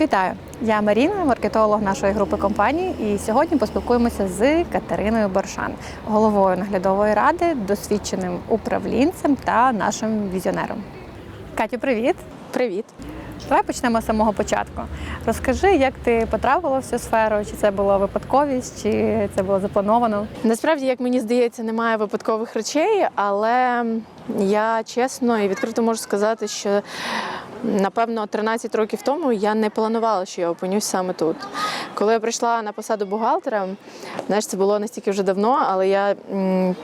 Вітаю! Я Маріна, маркетолог нашої групи компаній, і сьогодні поспілкуємося з Катериною Боршан, головою наглядової ради, досвідченим управлінцем та нашим візіонером. Катю, привіт! Привіт. Давай почнемо з самого початку. Розкажи, як ти потрапила в цю сферу, чи це була випадковість, чи це було заплановано? Насправді, як мені здається, немає випадкових речей, але я чесно і відкрито можу сказати, що напевно 13 років тому я не планувала, що я опинюсь саме тут. Коли я прийшла на посаду бухгалтера, знаєш, це було настільки вже давно, але я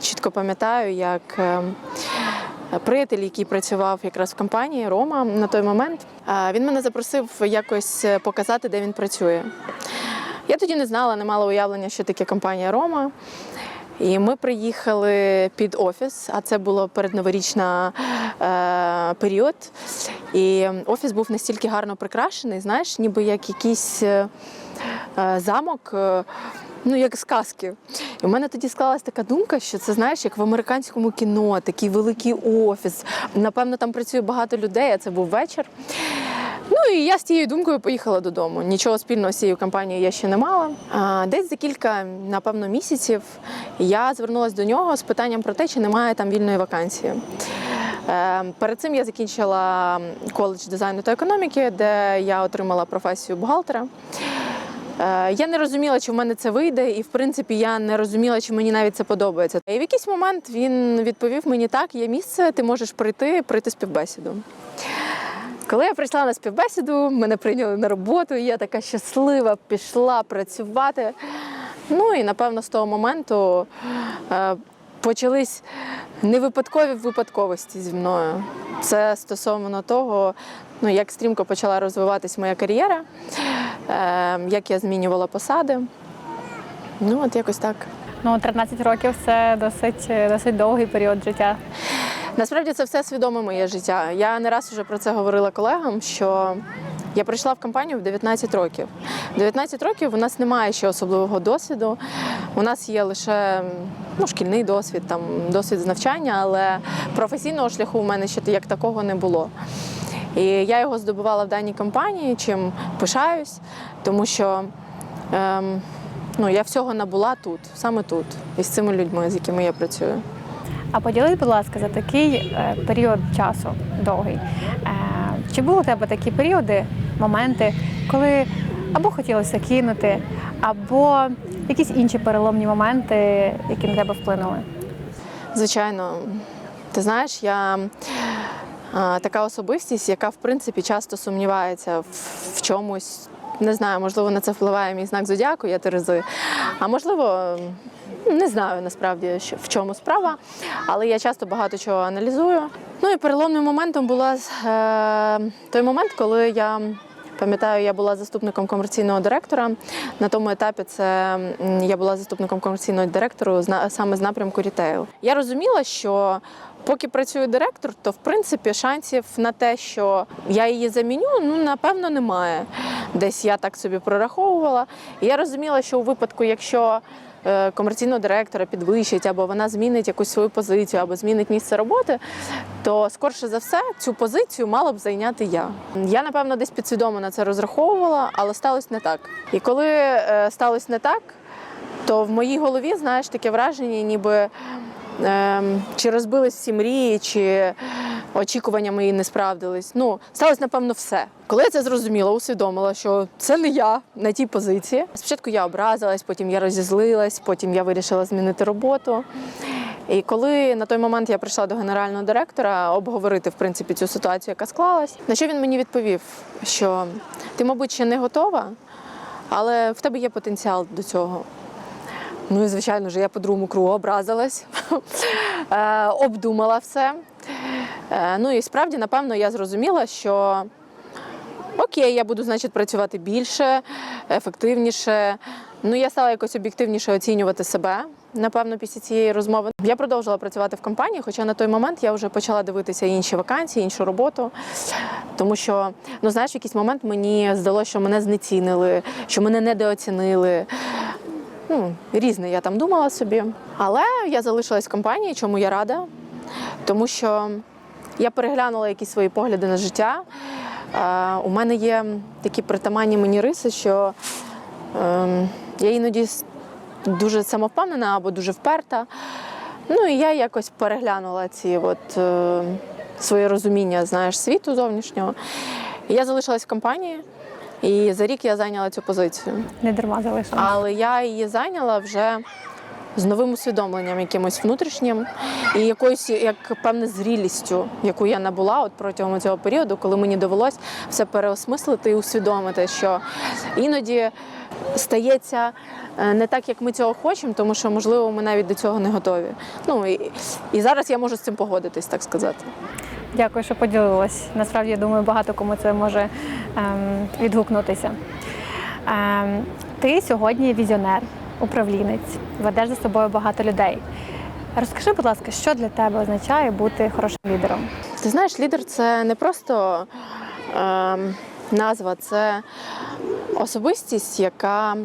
чітко пам'ятаю, як. е, Приятель, який працював якраз в компанії Рома на той момент, е, він мене запросив якось показати, де він працює. Я тоді не знала, не мала уявлення, що таке компанія Рома. І ми приїхали під офіс, а це було передноворічна е, період. І офіс був настільки гарно прикрашений, знаєш, ніби як якийсь е, е, замок. е, Ну, як з казки. І в мене тоді склалась така думка, що це знаєш, як в американському кіно, такий великий офіс. Напевно, там працює багато людей, а це був вечір. Ну і я з тією думкою поїхала додому. Нічого спільного з цією компанією я ще не мала. А, Десь за кілька, напевно, місяців я звернулася до нього з питанням про те, чи немає там вільної вакансії. Е, Перед цим я закінчила коледж дизайну та економіки, де я отримала професію бухгалтера. Е, Я не розуміла, чи в мене це вийде, і в принципі я не розуміла, чи мені навіть це подобається. І в якийсь момент він відповів мені так: є місце, ти можеш прийти, прийти співбесіду. Коли я прийшла на співбесіду, мене прийняли на роботу, і я така щаслива пішла працювати. Ну і напевно з того моменту е, почались невипадкові випадковості зі мною. Це стосовно того, ну, як стрімко почала розвиватись моя кар'єра, е, як я змінювала посади. Ну, от якось так. Ну, 13 років це досить, досить довгий період життя. Насправді це все свідоме моє життя. Я не раз вже про це говорила колегам, що я прийшла в компанію в 19 років. В 19 років у нас немає ще особливого досвіду. У нас є лише ну, шкільний досвід, там, досвід з навчання, але професійного шляху в мене ще як такого не було. І я його здобувала в даній компанії, чим пишаюсь, тому що ем, ну, я всього набула тут, саме тут, із цими людьми, з якими я працюю. А поділись, будь ласка, за такий е, період часу довгий. Е, чи були у тебе такі періоди, моменти, коли або хотілося кинути, або якісь інші переломні моменти, які на тебе вплинули? Звичайно, ти знаєш, я така особистість, яка в принципі часто сумнівається в, в чомусь. Не знаю, можливо, на це впливає мій знак зодіаку, я Терези. А можливо, не знаю насправді в чому справа, але я часто багато чого аналізую. Ну і переломним моментом була е, той момент, коли я пам'ятаю, я була заступником комерційного директора. На тому етапі це я була заступником комерційного директору саме з напрямку рітейл. Я розуміла, що поки працює директор, то в принципі шансів на те, що я її заміню, ну напевно немає. Десь я так собі прораховувала. І я розуміла, що у випадку, якщо комерційного директора підвищить, або вона змінить якусь свою позицію, або змінить місце роботи, то скорше за все цю позицію мала б зайняти я. Я напевно десь підсвідомо на це розраховувала, але сталося не так. І коли е, сталося не так, то в моїй голові, знаєш, таке враження, ніби ем, чи розбились всі мрії, чи очікування мої не справдились. Ну, сталося, напевно, все. Коли я це зрозуміла, усвідомила, що це не я на тій позиції. Спочатку я образилась, потім я розізлилась, потім я вирішила змінити роботу. І коли на той момент я прийшла до генерального директора обговорити в принципі цю ситуацію, яка склалась, на що він мені відповів, що ти, мабуть, ще не готова, але в тебе є потенціал до цього. Ну і звичайно ж, я по другому кругу образилась, Е, обдумала все. Е, Ну і справді, напевно, я зрозуміла, що окей, я буду, значить, працювати більше, ефективніше. Ну, я стала якось об'єктивніше оцінювати себе. Напевно, після цієї розмови я продовжила працювати в компанії, хоча на той момент я вже почала дивитися інші вакансії, іншу роботу. Тому що, ну знаєш, в якийсь момент мені здалося, що мене знецінили, що мене недооцінили. Ну, різне я там думала собі. Але я залишилась в компанії, чому я рада. Тому що я переглянула якісь свої погляди на життя. Е, У мене є такі притаманні мені риси, що ем, я іноді дуже самовпевнена або дуже вперта. Ну і я якось переглянула ці от, е, своє розуміння знаєш, світу зовнішнього. І я залишилась в компанії, і за рік я зайняла цю позицію. Не дарма залишилась. Але я її зайняла вже з новим усвідомленням, якимось внутрішнім, і якоюсь як певне зрілістю, яку я набула от протягом цього періоду, коли мені довелось все переосмислити і усвідомити, що іноді стається е, не так, як ми цього хочемо, тому що можливо ми навіть до цього не готові. Ну і, і зараз я можу з цим погодитись, так сказати. Дякую, що поділилась. Насправді, я думаю, багато кому це може ем, відгукнутися. Ем, ти сьогодні візіонер, управлінець, ведеш за собою багато людей. Розкажи, будь ласка, що для тебе означає бути хорошим лідером? Ти знаєш, лідер це не просто ем, назва, це особистість, яка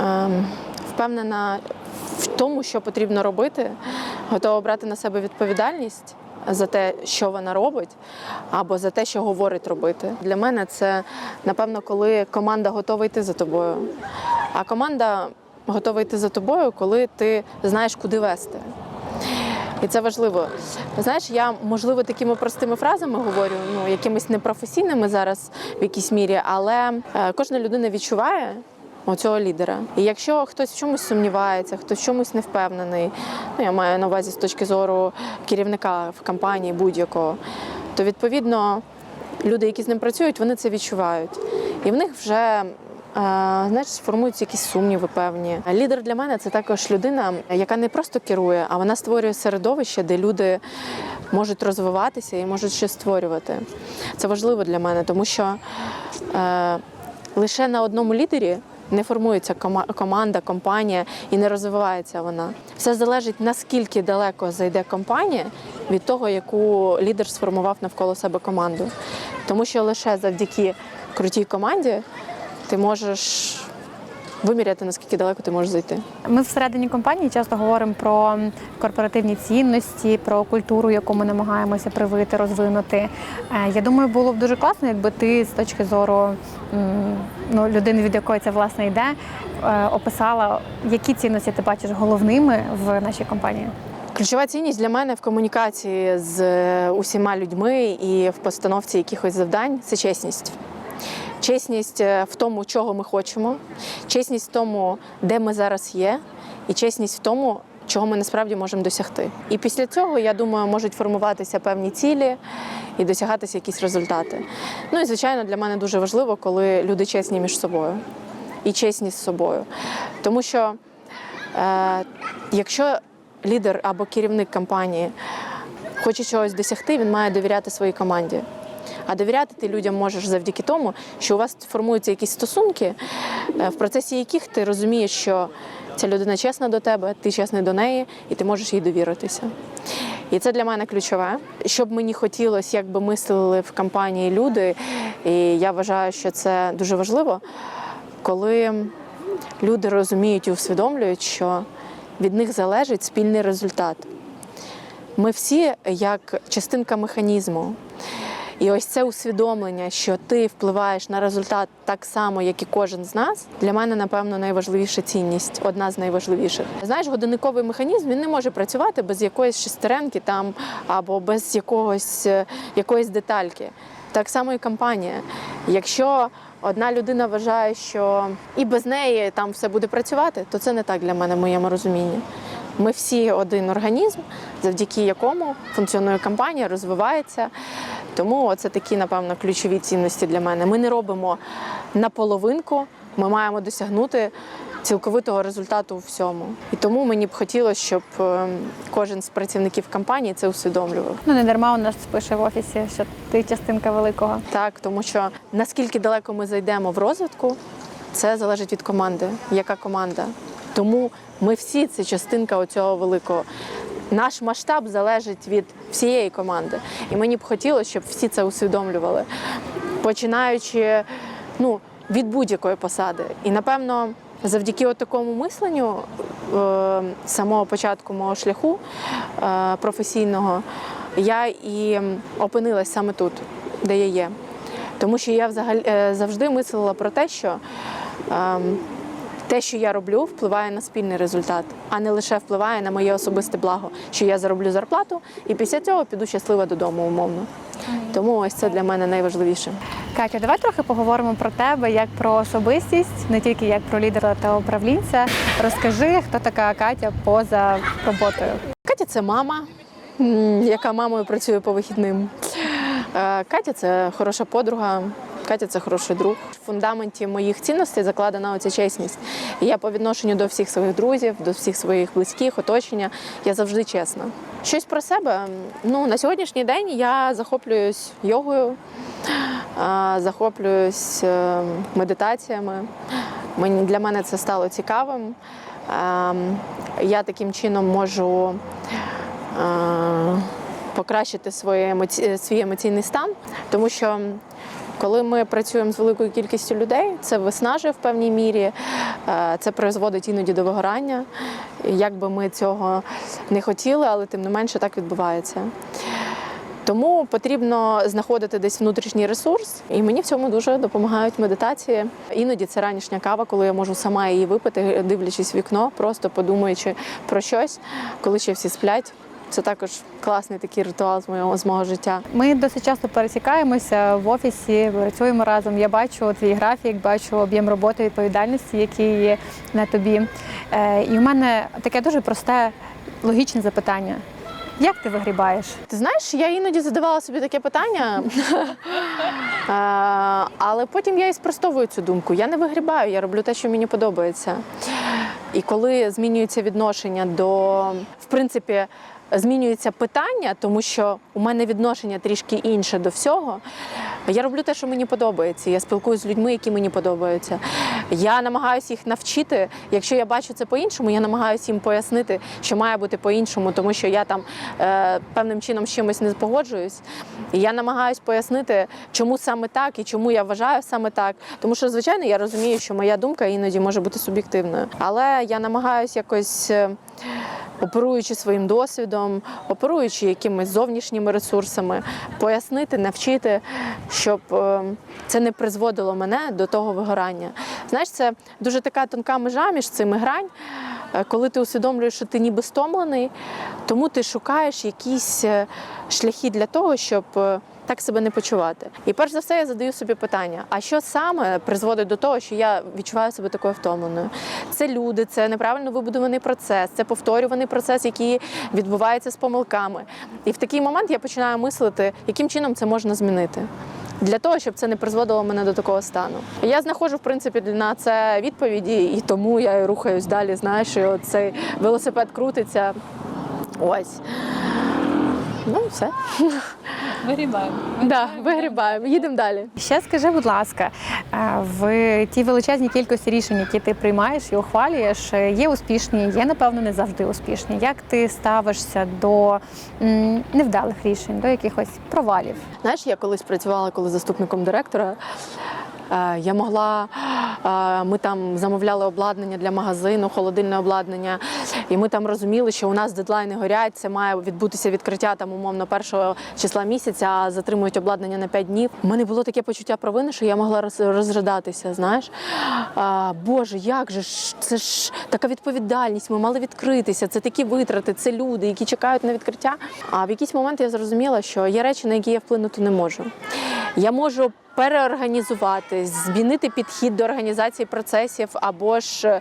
ем, впевнена в тому, що потрібно робити, готова брати на себе відповідальність за те, що вона робить, або за те, що говорить робити. Для мене це напевно, коли команда готова йти за тобою. А команда готова йти за тобою, коли ти знаєш, куди вести. І це важливо. Знаєш, я можливо такими простими фразами говорю, ну якимись непрофесійними зараз в якійсь мірі, але е, кожна людина відчуває оцього лідера. І якщо хтось в чомусь сумнівається, хтось в чомусь не впевнений, ну я маю на увазі з точки зору керівника в компанії будь-якого, то відповідно люди, які з ним працюють, вони це відчувають. І в них вже Е, Знаєш, сформуються якісь сумніви певні. Лідер для мене це також людина, яка не просто керує, а вона створює середовище, де люди можуть розвиватися і можуть щось створювати. Це важливо для мене, тому що е, лише на одному лідері не формується команда, компанія і не розвивається вона. Все залежить наскільки далеко зайде компанія від того, яку лідер сформував навколо себе команду. Тому що лише завдяки крутій команді ти можеш виміряти, наскільки далеко ти можеш зайти. Ми всередині компанії часто говоримо про корпоративні цінності, про культуру, яку ми намагаємося привити, розвинути. Е, Я думаю, було б дуже класно, якби ти з точки зору ну, людини, від якої це власне йде, е, описала, які цінності ти бачиш головними в нашій компанії. Ключова цінність для мене в комунікації з е, усіма людьми і в постановці якихось завдань це чесність. Чесність е, в тому, чого ми хочемо, чесність в тому, де ми зараз є, і чесність в тому, чого ми насправді можемо досягти. І після цього, я думаю, можуть формуватися певні цілі і досягатися якісь результати. Ну і звичайно, для мене дуже важливо, коли люди чесні між собою і чесні з собою. Тому що е, якщо лідер або керівник компанії хоче чогось досягти, він має довіряти своїй команді. А довіряти ти людям можеш завдяки тому, що у вас формуються якісь стосунки, е, в процесі яких ти розумієш, що ця людина чесна до тебе, ти чесний до неї, і ти можеш їй довіритися. І це для мене ключове. Щоб мені хотілося, як би мислили в компанії люди, і я вважаю, що це дуже важливо, коли люди розуміють і усвідомлюють, що від них залежить спільний результат. Ми всі як частинка механізму. І ось це усвідомлення, що ти впливаєш на результат так само, як і кожен з нас, для мене, напевно, найважливіша цінність, одна з найважливіших. Знаєш, годинниковий механізм він не може працювати без якоїсь шестеренки там або без якогось, е, якоїсь детальки. Так само і компанія. Якщо одна людина вважає, що і без неї там все буде працювати, то це не так для мене в моєму розумінні. Ми всі один організм, завдяки якому функціонує компанія, розвивається. Тому це такі, напевно, ключові цінності для мене. Ми не робимо наполовинку, ми маємо досягнути цілковитого результату у всьому. І тому мені б хотілося, щоб е, кожен з працівників компанії це усвідомлював. Ну не дарма у нас пише в офісі, що ти частинка великого. Так, тому що наскільки далеко ми зайдемо в розвитку, це залежить від команди. Яка команда? Тому ми всі це частинка оцього великого. Наш масштаб залежить від всієї команди. І мені б хотілося, щоб всі це усвідомлювали, починаючи ну, від будь-якої посади. І напевно, завдяки такому мисленню е, з самого початку мого шляху е, професійного, я і опинилась саме тут. де я є. Тому що я взагалі е, завжди мислила про те, що ем, те, що я роблю, впливає на спільний результат, а не лише впливає на моє особисте благо, що я зароблю зарплату і після цього піду щаслива додому, умовно. Тому ось це для мене найважливіше. Катя, давай трохи поговоримо про тебе як про особистість, не тільки як про лідера та управлінця. Розкажи, хто така Катя поза роботою. Катя це мама, яка мамою працює по вихідним. Е, Катя це хороша подруга. Катя це хороший друг. В фундаменті моїх цінностей закладена оця чесність. Я по відношенню до всіх своїх друзів, до всіх своїх близьких, оточення, я завжди чесна. Щось про себе. Ну, на сьогоднішній день я захоплююсь йогою, захоплююсь е, медитаціями. Мені для мене це стало цікавим. Ем, Я таким чином можу е, покращити свій емоційний стан, тому що коли ми працюємо з великою кількістю людей, це виснажує в певній мірі, е, це призводить іноді до вигорання. Як би ми цього не хотіли, але тим не менше так відбувається. Тому потрібно знаходити десь внутрішній ресурс, і мені в цьому дуже допомагають медитації. Іноді це ранішня кава, коли я можу сама її випити, дивлячись в вікно, просто подумаючи про щось, коли ще всі сплять. Це також класний такий ритуал з моєго з мого життя. Ми досить часто пересікаємося в офісі, працюємо разом. Я бачу твій графік, бачу об'єм роботи, відповідальності, який є на тобі. Е, І у мене таке дуже просте, логічне запитання: як ти вигрібаєш? Ти знаєш, я іноді задавала собі таке питання, Е, але потім я і спростовую цю думку. Я не вигрібаю, я роблю те, що мені подобається. І коли змінюється відношення до, в принципі, змінюється питання, тому що у мене відношення трішки інше до всього. Я роблю те, що мені подобається. Я спілкуюся з людьми, які мені подобаються. Я намагаюся їх навчити. Якщо я бачу це по-іншому, я намагаюся їм пояснити, що має бути по-іншому, тому що я там е, певним чином з чимось не погоджуюсь. І я намагаюся пояснити, чому саме так і чому я вважаю саме так. Тому що, звичайно, я розумію, що моя думка іноді може бути суб'єктивною. Але я намагаюся якось. Оперуючи своїм досвідом, оперуючи якимись зовнішніми ресурсами, пояснити, навчити, щоб е, це не призводило мене до того вигорання. Знаєш, це дуже така тонка межа між цими грань, коли ти усвідомлюєш, що ти ніби стомлений, тому ти шукаєш якісь е, шляхи для того, щоб е, так себе не почувати. І перш за все я задаю собі питання: а що саме призводить до того, що я відчуваю себе такою втомленою? Це люди, це неправильно вибудований процес, це повторюваний процес, який відбувається з помилками. І в такий момент я починаю мислити, яким чином це можна змінити. Для того, щоб це не призводило мене до такого стану. Я знаходжу, в принципі, на це відповіді, і тому я рухаюсь далі. Знаєш, що цей велосипед крутиться. Ось. Ну, і все. Вигрібаємо. Да, вигрібаємо, їдемо далі. Ще скажи, будь ласка, е, в тій величезній кількості рішень, які ти приймаєш і ухвалюєш, е, є успішні, є напевно не завжди успішні. Як ти ставишся до невдалих рішень, до якихось провалів? Знаєш, я колись працювала коли заступником директора. Е, Я могла, е, ми там замовляли обладнання для магазину, холодильне обладнання, і ми там розуміли, що у нас дедлайни горять. Це має відбутися відкриття там умовно першого числа місяця, а затримують обладнання на 5 днів. У мене було таке почуття провини, що я могла роз- розридатися. Знаєш, Боже, як же ж це ж така відповідальність. Ми мали відкритися. Це такі витрати, це люди, які чекають на відкриття. А в якийсь момент я зрозуміла, що є речі, на які я вплинути не можу. Я можу переорганізувати, змінити підхід до організації процесів або ж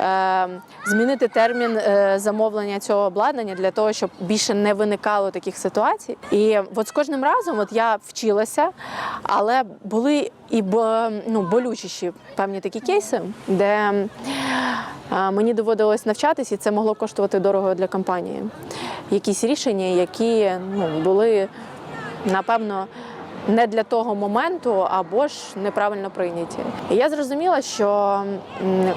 е, змінити термін е, замовлення цього обладнання для того, щоб більше не виникало таких ситуацій. І от з кожним разом от я вчилася, але були і ну, болючіші певні такі кейси, де е, мені доводилось навчатись, і це могло коштувати дорого для компанії. Якісь рішення, які ну, були напевно не для того моменту або ж неправильно прийняті. І я зрозуміла, що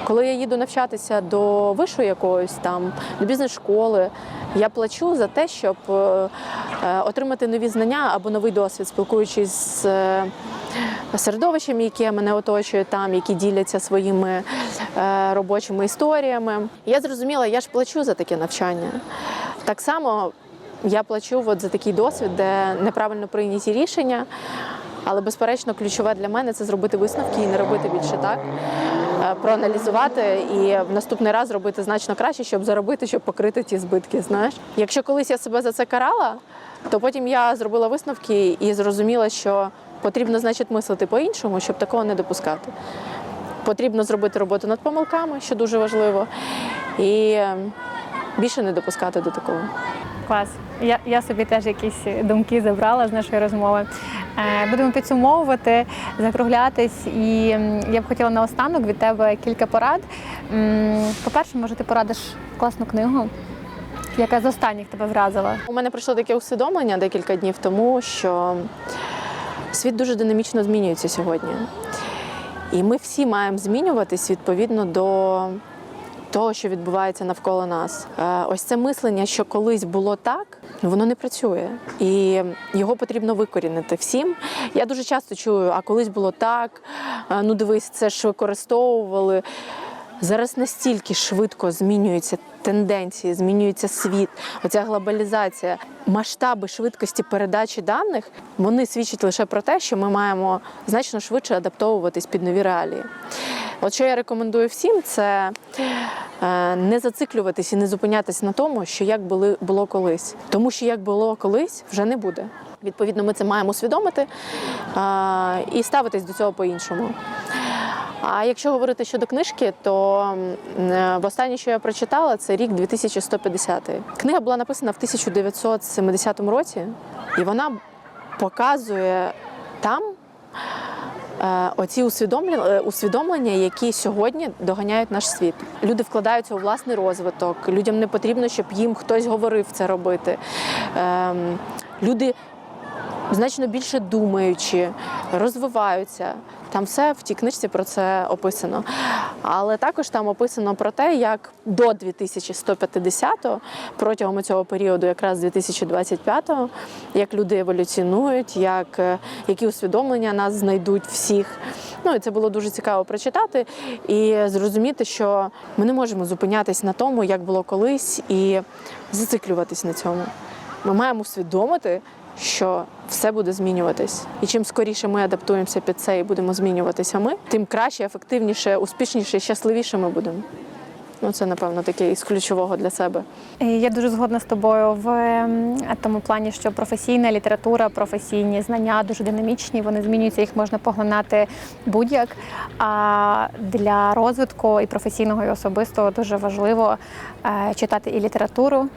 коли я їду навчатися до вишу якогось там, до бізнес-школи, я плачу за те, щоб е, е, отримати нові знання або новий досвід, спілкуючись з е, середовищем, яке мене оточує там, які діляться своїми робочими історіями. Я зрозуміла, я ж плачу за таке навчання. Так само я плачу от за такий досвід, де неправильно прийняті рішення Але безперечно, ключове для мене це зробити висновки і не робити більше так. Е, Проаналізувати і в наступний раз робити значно краще, щоб заробити, щоб покрити ті збитки. Знаєш, якщо колись я себе за це карала, то потім я зробила висновки і зрозуміла, що потрібно, значить, мислити по-іншому, щоб такого не допускати. Потрібно зробити роботу над помилками, що дуже важливо, і е, більше не допускати до такого. Клас. Я, я собі теж якісь думки забрала з нашої розмови. Е, будемо підсумовувати, закруглятись. І я б хотіла наостанок від тебе кілька порад. По-перше, може, ти порадиш класну книгу, яка з останніх тебе вразила. У мене прийшло таке усвідомлення декілька днів тому, що світ дуже динамічно змінюється сьогодні. І ми всі маємо змінюватись відповідно до того, що відбувається навколо нас. Е, Ось це мислення, що колись було так, воно не працює. І його потрібно викорінити всім. Я дуже часто чую, а колись було так, ну дивись, це ж використовували. Зараз настільки швидко змінюються тенденції, змінюється світ, оця глобалізація, масштаби швидкості передачі даних вони свідчать лише про те, що ми маємо значно швидше адаптовуватись під нові реалії. От що я рекомендую всім, це е, не зациклюватись і не зупинятись на тому, що як були, було колись. Тому що як було колись, вже не буде. Відповідно, ми це маємо усвідомити е, і ставитись до цього по-іншому. А якщо говорити щодо книжки, то е, востаннє, що я прочитала, це рік 2150. Книга була написана в 1970 році, і вона показує там е, оці усвідомлення, е, які сьогодні доганяють наш світ. Люди вкладаються у власний розвиток. Людям не потрібно, щоб їм хтось говорив це робити. Ем, Люди значно більше думаючи, розвиваються. Там все в тій книжці про це описано. Але також там описано про те, як до 2150-го, протягом цього періоду, якраз 2025-го, як люди еволюціонують, як, е, які усвідомлення нас знайдуть всіх. Ну і це було дуже цікаво прочитати і зрозуміти, що ми не можемо зупинятись на тому, як було колись, і зациклюватись на цьому. Ми маємо усвідомити, що все буде змінюватись. І чим скоріше ми адаптуємося під це і будемо змінюватися ми, тим краще, ефективніше, успішніше, щасливіше ми будемо. Ну, це, напевно, таке із ключового для себе. Я дуже згодна з тобою в ем, тому плані, що професійна література, професійні знання дуже динамічні, вони змінюються, їх можна поглинати будь-як. А для розвитку і професійного, і особистого дуже важливо е, читати і літературу.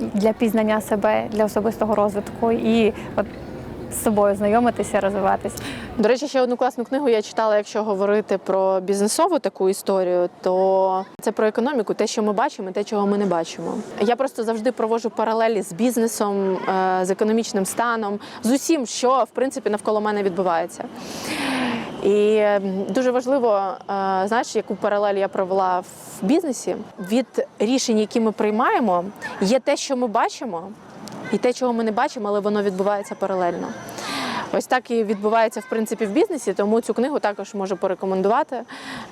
Для пізнання себе, для особистого розвитку і от з собою знайомитися, розвиватися. До речі, ще одну класну книгу я читала, якщо говорити про бізнесову таку історію, то це про економіку, те, що ми бачимо, і те, чого ми не бачимо. Я просто завжди проводжу паралелі з бізнесом, е, з економічним станом, з усім, що в принципі навколо мене відбувається. І е, дуже важливо, е, знаєш, яку паралель я провела в бізнесі. Від рішень, які ми приймаємо, є те, що ми бачимо, і те, чого ми не бачимо, але воно відбувається паралельно. Ось так і відбувається в принципі в бізнесі, тому цю книгу також можу порекомендувати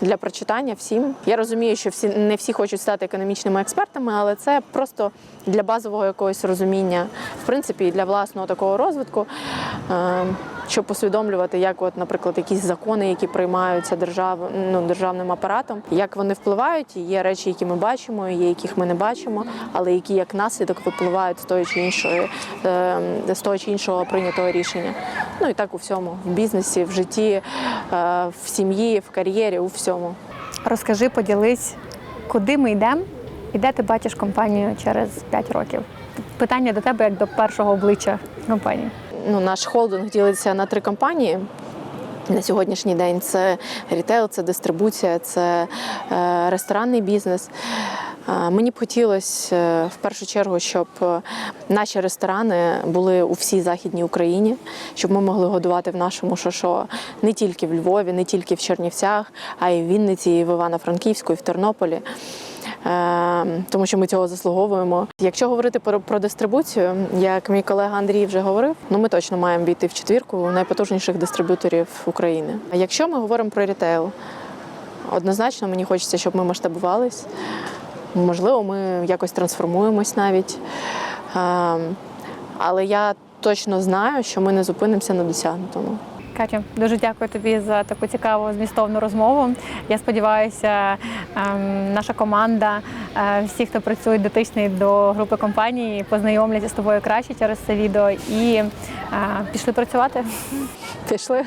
для прочитання всім. Я розумію, що всі не всі хочуть стати економічними експертами, але це просто для базового якогось розуміння, в принципі, і для власного такого розвитку, е, щоб усвідомлювати, як, от, наприклад, якісь закони, які приймаються держав, ну, державним апаратом, як вони впливають. Є речі, які ми бачимо, є яких ми не бачимо, але які як наслідок випливають з тої чи іншої е, з того чи іншого прийнятого рішення. Ну і так у всьому в бізнесі, в житті, е, в сім'ї, в кар'єрі, у всьому. Розкажи, поділись, куди ми йдемо і де ти бачиш компанію через 5 років. Питання до тебе як до першого обличчя компанії. Ну, наш холдинг ділиться на три компанії. На сьогоднішній день це рітейл, це дистрибуція, це е, ресторанний бізнес. Е, Мені б хотілося е, в першу чергу, щоб наші ресторани були у всій західній Україні, щоб ми могли годувати в нашому шошо не тільки в Львові, не тільки в Чернівцях, а й в Вінниці, і в Івано-Франківську, і в Тернополі. Е, Тому що ми цього заслуговуємо. Якщо говорити про, про дистрибуцію, як мій колега Андрій вже говорив, ну ми точно маємо війти в четвірку найпотужніших дистриб'юторів України. А Якщо ми говоримо про рітейл, однозначно мені хочеться, щоб ми масштабувались. Можливо, ми якось трансформуємось навіть. Ем, Але я точно знаю, що ми не зупинимося на досягнутому. Катю, дуже дякую тобі за таку цікаву змістовну розмову. Я сподіваюся, ем, наша команда, е, всі, хто працює дотичний до групи компанії, познайомляться з тобою краще через це відео і е, пішли працювати. Пішли.